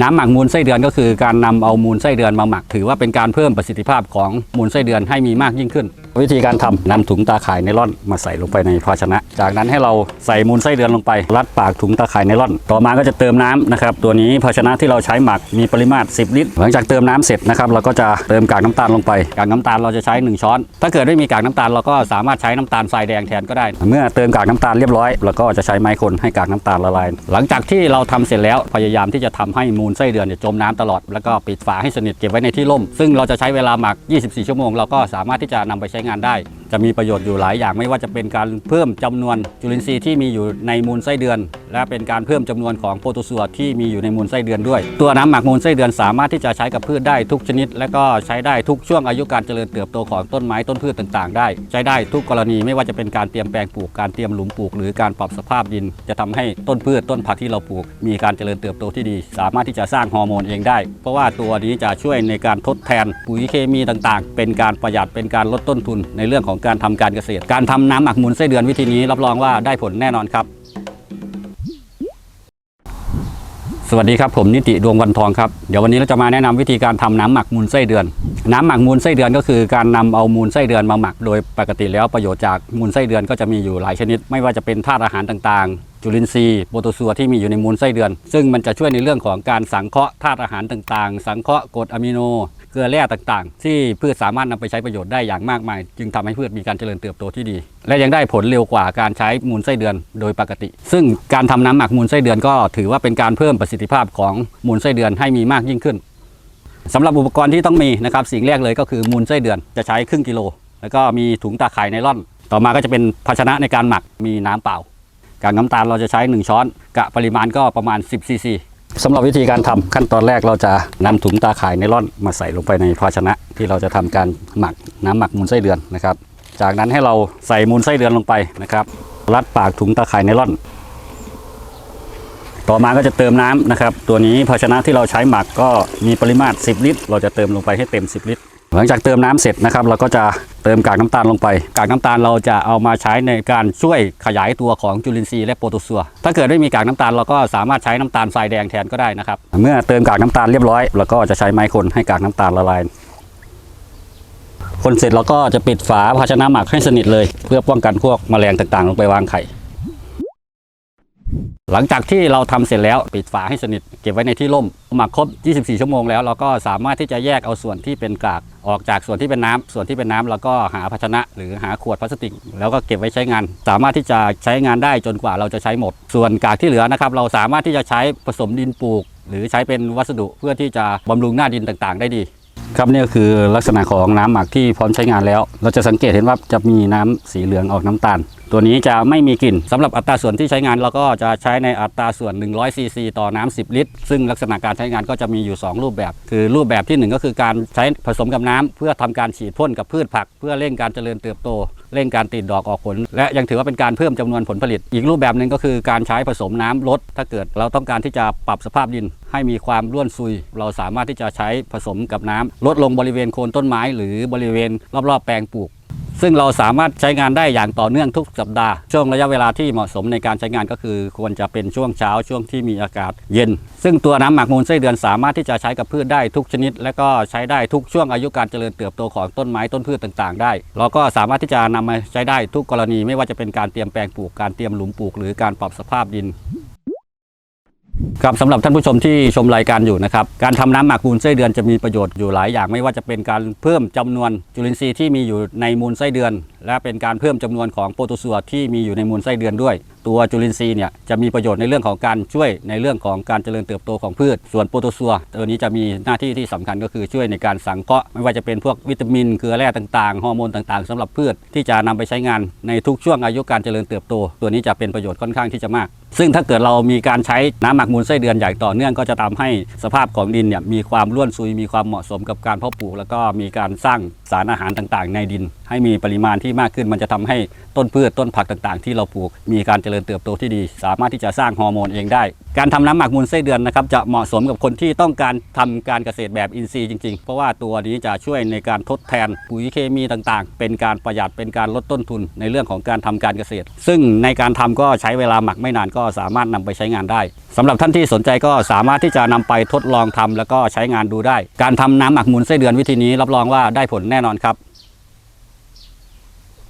น้ำหมักมูลไส้เดือนก็คือการนำเอามูลไส้เดือนมาหมัก ถือว่าเป็นการเพิ่มประสิทธิภาพของมูลไส้เดือนให้มีมากยิ่งขึ้น วิธีการทำนำถุงตาข่ายไนล่อนมาใส่ลงไปในภาชนะ จากนั้นให้เราใส่มูลไส้เดือนลงไป รัดปากถุงตาข่ายไนล่อน ต่อมาก็จะเติมน้ำนะครับตัวนี้ภาชนะที่เราใช้หมักมีปริมาตร 10 ลิตร หลังจากเติมน้ำเสร็จนะครับเราก็จะเติมกากน้ำตาลลงไปกากน้ำตาลเราจะใช้ 1 ช้อน ถ้าเกิดไม่มีกากน้ำตาลเราก็สามารถใช้น้ำตาลทรายแดงแทนก็ได้ เมื่อเติมกากน้ำตาลเรียบร้อยเราก็จะใช้ไม้คนให้กากน้ำตาลละลาย หลังจากที่เราทำเสร็จแล้วพยายามที่จะทำให้มูลไส้เดือนเนี่ยจมน้ำตลอด แล้วก็ปิดฝาให้สนิทเก็บไว้ในที่ร่ม ซึ่งเราจะใช้เวลาหมัก 24 ชั่วโมงเราก็สามารถที่จะนำไปใช้งานได้ จะมีประโยชน์อยู่หลายอย่างไม่ว่าจะเป็นการเพิ่มจำนวนจุลินทรีย์ที่มีอยู่ในมูลไส้เดือน และเป็นการเพิ่มจำนวนของโปรโตซัวที่มีอยู่ในมูลไส้เดือนด้วย ตัวน้ำหมักมูลไส้เดือนสามารถที่จะใช้กับพืชได้ทุกชนิด และก็ใช้ได้ทุกช่วงอายุการเจริญเติบโตของต้นไม้ต้นพืชต่างๆ ได้ ใช้ได้ทุกกรณีไม่ว่าจะเป็นการเตรียมแปลงปลูกการเตรียมหลุมปลูก หรือการปรับสภาพดิน จะทำให้ต้นพืชต้นผักที่เราปลูก มีการเจริญเติบโตที่ดี สามารถที่จะสร้างฮอร์โมนเองได้ เพราะว่าตัวนี้จะช่วยในการทดแทนปุ๋ยเคมีต่างๆ เป็นการประหยัดเป็นการลดต้นทุนในเรื่องของการทำการเกษตร การทำน้ำหมักมูลไส้เดือนวิธีนี้รับรองว่าได้ผลแน่นอนครับ สวัสดีครับผมนิติดวงวันทองครับเดี๋ยววันนี้เราจะมาแนะนำวิธีการทำน้ำหมักมูลไส้เดือน น้ำหมักมูลไส้เดือนก็คือการนำเอามูลไส้เดือนมาหมัก โดยปกติแล้วประโยชน์จากมูลไส้เดือนก็จะมีอยู่หลายชนิด ไม่ว่าจะเป็นธาตุอาหารต่างๆจุลินทรีย์โปรโตซัวที่มีอยู่ในมูลไส้เดือน ซึ่งมันจะช่วยในเรื่องของการสังเคราะห์ธาตุอาหารต่างๆ สังเคราะห์กรดอะมิโน เกลือแร่ต่างๆ ที่พืชสามารถนำไปใช้ประโยชน์ได้อย่างมากมาย จึงทำให้พืชมีการเจริญเติบโตที่ดี และยังได้ผลเร็วกว่าการใช้มูลไส้เดือนโดยปกติ ซึ่งการทำน้ำหมักมูลไส้เดือนก็ถือว่าเป็นการเพิ่มประสิทธิภาพของมูลไส้เดือนให้มีมากยิ่งขึ้นสำหรับอุปกรณ์ที่ต้องมีนะครับสิ่งแรกเลยก็คือมูลไส้เดือนจะใช้ครึ่งกิโล แล้วก็มีถุงตาข่ายไนล่อน ต่อมาก็จะเป็นภาชนะในการหมักมีน้ำเปล่า กากน้ำตาลเราจะใช้ 1 ช้อนกะปริมาณก็ประมาณ 10ซีซี สำหรับวิธีการทำขั้นตอนแรกเราจะนำถุงตาข่ายไนล่อนมาใส่ลงไปในภาชนะ ที่เราจะทำการหมักน้ำหมักมูลไส้เดือนนะครับ จากนั้นให้เราใส่มูลไส้เดือนลงไปนะครับ รัดปากถุงตาข่ายไนล่อน ต่อมาก็จะเติมน้ำนะครับ ตัวนี้ภาชนะที่เราใช้หมักก็มีปริมาตร 10 ลิตร เราจะเติมลงไปให้เต็ม 10 ลิตร หลังจากเติมน้ำเสร็จนะครับ เราก็จะ เติมกากน้ำตาลลงไป กากน้ำตาลเราจะเอามาใช้ในการช่วยขยายตัวของจุลินทรีย์และโปรโตซัว ถ้าเกิดไม่มีกากน้ำตาลเราก็สามารถใช้น้ำตาลทรายแดงแทนก็ได้นะครับ เมื่อเติมกากน้ำตาลเรียบร้อยเราก็จะใช้ไม้คนให้กากน้ำตาลละลาย คนเสร็จเราก็จะปิดฝาภาชนะหมักให้สนิทเลย เพื่อป้องกันพวกแมลงต่างๆ ลงไปวางไข่ หลังจากที่เราทำเสร็จแล้วปิดฝาให้สนิท เก็บไว้ในที่ร่มหมักครบ 24 ชั่วโมงแล้วเราก็สามารถที่จะแยกเอาส่วนที่เป็นกากออกจากส่วนที่เป็นน้ำส่วนที่เป็นน้ำเราก็หาภาชนะ หรือหาขวดพลาสติก แล้วก็เก็บไว้ใช้งาน สามารถที่จะใช้งานได้จนกว่าเราจะใช้หมด ส่วนกากที่เหลือนะครับเราสามารถที่จะใช้ผสมดินปลูก หรือใช้เป็นวัสดุเพื่อที่จะบำรุงหน้าดินต่างๆ ได้ดีครับนี่ก็คือลักษณะของน้ำหมักที่พร้อมใช้งานแล้ว เราจะสังเกตเห็นว่าจะมีน้ำสีเหลืองออกน้ำตาลตัวนี้จะไม่มีกลิ่นสำหรับอัตราส่วนที่ใช้งานเราก็จะใช้ในอัตราส่วน 100 ซีซีต่อน้ำ10 ลิตร ซึ่งลักษณะการใช้งานก็จะมีอยู่ 2 รูปแบบ คือรูปแบบที่ 1 ก็คือการใช้ผสมกับน้ำเพื่อทำการฉีดพ่นกับพืชผัก เพื่อเร่งการเจริญเติบโต เร่งการติดดอกออกผล และยังถือว่าเป็นการเพิ่มจำนวนผลผลิต อีกรูปแบบหนึ่งก็คือการใช้ผสมน้ำลด ถ้าเกิดเราต้องการที่จะปรับสภาพดิน ให้มีความร่วนซุย เราสามารถที่จะใช้ผสมกับน้ำลดลงบริเวณโคนต้นไม้ หรือบริเวณรอบๆแปลงปลูก ซึ่งเราสามารถใช้งานได้อย่างต่อเนื่องทุกสัปดาห์ช่วงระยะเวลาที่เหมาะสมในการใช้งานก็คือควรจะเป็นช่วงเช้าช่วงที่มีอากาศเย็น ซึ่งตัวน้ำหมักมูลไส้เดือนสามารถที่จะใช้กับพืชได้ทุกชนิด และก็ใช้ได้ทุกช่วงอายุการเจริญเติบโตของต้นไม้ต้นพืชต่างๆ ได้ เราก็สามารถที่จะนำมาใช้ได้ทุกกรณีไม่ว่าจะเป็นการเตรียมแปลงปลูกการเตรียมหลุมปลูก หรือการปรับสภาพดิน ครับสำหรับท่านผู้ชมที่ชมรายการอยู่นะครับการทำน้ำหมักมูลไส้เดือนจะมีประโยชน์อยู่หลายอย่างไม่ว่าจะเป็นการเพิ่มจำนวนจุลินทรีย์ที่มีอยู่ในมูลไส้เดือน และเป็นการเพิ่มจำนวนของโปรโตซัวที่มีอยู่ในมูลไส้เดือนด้วย ตัวจุลินทรีย์เนี่ยจะมีประโยชน์ในเรื่องของการช่วยในเรื่องของการเจริญเติบโตของพืช ส่วนโปรโตซัวตัวนี้จะมีหน้าที่ที่สำคัญก็คือช่วยในการสังเคราะห์ไม่ว่าจะเป็นพวกวิตามินเกลือแร่ต่างๆฮอร์โมนต่างๆสำหรับพืชที่จะนำไปใช้งานในทุกช่วงอายุการเจริญเติบโต ตัวนี้จะเป็นประโยชน์ค่อนข้างที่จะมาก ซึ่งถ้าเกิดเรามีการใช้น้ำหมักมูลไส้เดือนอย่างต่อเนื่องก็จะทำให้สภาพของดินเนี่ยมีความร่วนซุยมีความเหมาะสมกับการเพาะปลูก แล้วก็มีการสร้างสารอาหารต่างๆ ในดินให้มีปริมาณที่มากขึ้น มันจะทำให้ต้นพืชต้นผักต่างๆ ที่เราปลูกมีการเจริญเติบโตที่ดี สามารถที่จะสร้างฮอร์โมนเองได้ การทำน้ำหมักมูลไส้เดือนนะครับจะเหมาะสมกับคนที่ต้องการทำการเกษตรแบบอินทรีย์จริงๆ เพราะว่าตัวนี้จะช่วยในการทดแทนปุ๋ยเคมีต่างๆ เป็นการประหยัดเป็นการลดต้นทุนในเรื่องของการทำการเกษตร ซึ่งในการทำก็ใช้เวลาหมักไม่นานก็สามารถนำไปใช้งานได้สำหรับท่านที่สนใจก็สามารถที่จะนำไปทดลองทำแล้วก็ใช้งานดูได้ การทำน้ำหมักมูลไส้เดือนวิธีนี้รับรองว่าได้ผลแน่นอนครับ